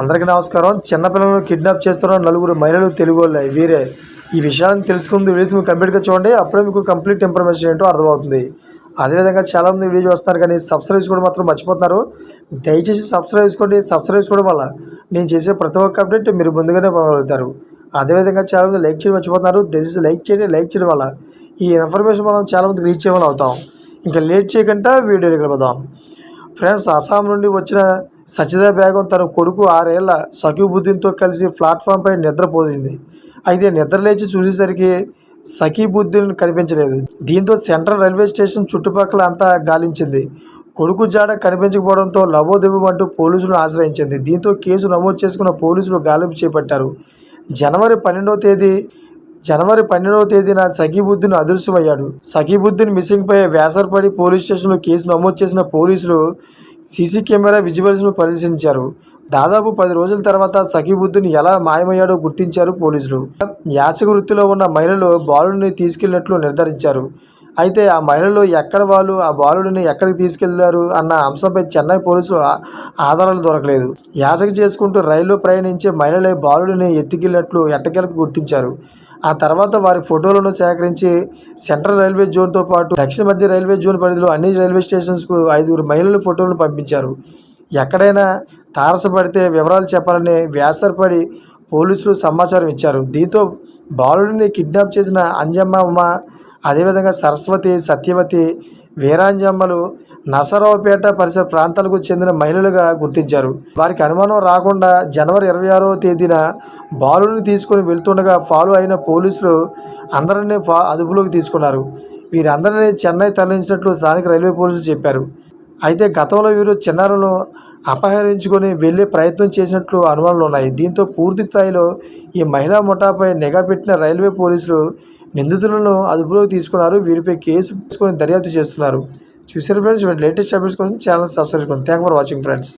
అందరికీ నమస్కారం. చిన్నపిల్లలను కిడ్నాప్ చేస్తున్న నలుగురు మహిళలు తెలుగు వాళ్ళే. వీరే. ఈ విషయాన్ని తెలుసుకుంది వీడియో మీరు కంప్లీట్గా చూడండి. అప్పుడే మీకు కంప్లీట్ ఇన్ఫర్మేషన్ ఏంటో అర్థమవుతుంది. అదేవిధంగా చాలామంది వీడియో చూస్తున్నారు కానీ సబ్స్క్రైబ్ చేసుకోవడం మాత్రం మర్చిపోతున్నారు. దయచేసి సబ్స్క్రైబ్ చేసుకోండి. సబ్స్క్రైబ్ చేసుకోవడం వల్ల నేను చేసే ప్రతి ఒక్క అప్డేట్ మీరు ముందుగానే పొందగలుగుతారు. అదేవిధంగా చాలామంది లైక్ చేయడం మర్చిపోతున్నారు. దయచేసి లైక్ చేయండి. లైక్ చేయడం వల్ల ఈ ఇన్ఫర్మేషన్ మనం చాలామందికి రీచ్ చేయమని అవుతాం. ఇంకా లేట్ చేయకుండా వీడియోలు కలుపుదాం ఫ్రెండ్స్ అస్సాం నుండి వచ్చిన సచిదా బేగం తన కొడుకు ఆరేళ్ళ సఖీబుద్దీన్తో కలిసి ప్లాట్ఫామ్పై నిద్రపోయింది అయితే నిద్రలేచి చూసేసరికి సఖీబుద్దీన్ కనిపించలేదు. దీంతో సెంట్రల్ రైల్వే స్టేషన్ చుట్టుపక్కల అంతా గాలించింది. కొడుకు జాడ కనిపించకపోవడంతో లవోదివ్వమంటూ పోలీసులను ఆశ్రయించింది. దీంతో కేసు నమోదు చేసుకున్న పోలీసులు గాలింపు చేపట్టారు. జనవరి పన్నెండవ తేదీ జనవరి పన్నెండవ తేదీన సఖీబుద్దీన్ అదృశ్యమయ్యాడు. సఖీబుద్దీన్ మిస్సింగ్పై వేసరపడి పోలీస్ స్టేషన్లో కేసు నమోదు చేసిన పోలీసులు సీసీ కెమెరా విజువల్స్ను పరిశీలించారు. దాదాపు పది రోజుల తర్వాత సఖీబుద్దుని ఎలా మాయమయ్యాడో గుర్తించారు పోలీసులు. యాచక వృత్తిలో ఉన్న మహిళలు బాలుడిని తీసుకెళ్ళినట్లు నిర్ధారించారు. అయితే ఆ మహిళలు ఎక్కడ వాళ్ళు ఆ బాలుడిని ఎక్కడికి తీసుకెళ్ళారు అన్న అంశంపై చెన్నై పోలీసులు ఆధారాలు దొరకలేదు. యాచక చేసుకుంటూ రైల్లో ప్రయాణించే మహిళలే బాలుడిని ఎత్తికెళ్ళినట్లు ఎట్టకేలకు గుర్తించారు. ఆ తర్వాత వారి ఫోటోలను సేకరించి సెంట్రల్ రైల్వే జోన్తో పాటు దక్షిణ మధ్య రైల్వే జోన్ పరిధిలో అన్ని రైల్వే స్టేషన్స్కు ఐదుగురు మహిళల ఫోటోలను పంపించారు. ఎక్కడైనా తారసపడితే వివరాలు చెప్పాలని వ్యాసరపడి పోలీసులు సమాచారం ఇచ్చారు. దీంతో బాలుడిని కిడ్నాప్ చేసిన అంజమ్మ ఉమ అదేవిధంగా సరస్వతి సత్యవతి వీరాంజమ్మలు నరసరావుపేట పరిసర ప్రాంతాలకు చెందిన మహిళలుగా గుర్తించారు. వారికి అనుమానం రాకుండా జనవరి ఇరవై ఆరవ తేదీన బాలుని తీసుకొని వెళ్తుండగా ఫాలో అయిన పోలీసులు అందరినీ అదుపులోకి తీసుకున్నారు. వీరందరినీ చెన్నై తరలించినట్లు స్థానిక రైల్వే పోలీసులు చెప్పారు. అయితే గతంలో వీరు చిన్నారులను అపహరించుకొని వెళ్ళే ప్రయత్నం చేసినట్లు అనుమానాలు ఉన్నాయి. దీంతో పూర్తి స్థాయిలో ఈ మహిళా ముఠాపై నిఘా పెట్టిన రైల్వే పోలీసులు నిందితులను అదుపులోకి తీసుకున్నారు. వీరిపై కేసు తీసుకొని దర్యాప్తు చేస్తున్నారు. చూసారు ఫ్రెండ్స్ లేటెస్ట్ అప్డేట్స్ కోసం ఛానల్ సబ్స్క్రైబ్ చేసుకోండి థ్యాంక్ ఫర్ వాచింగ్ ఫ్రెండ్స్.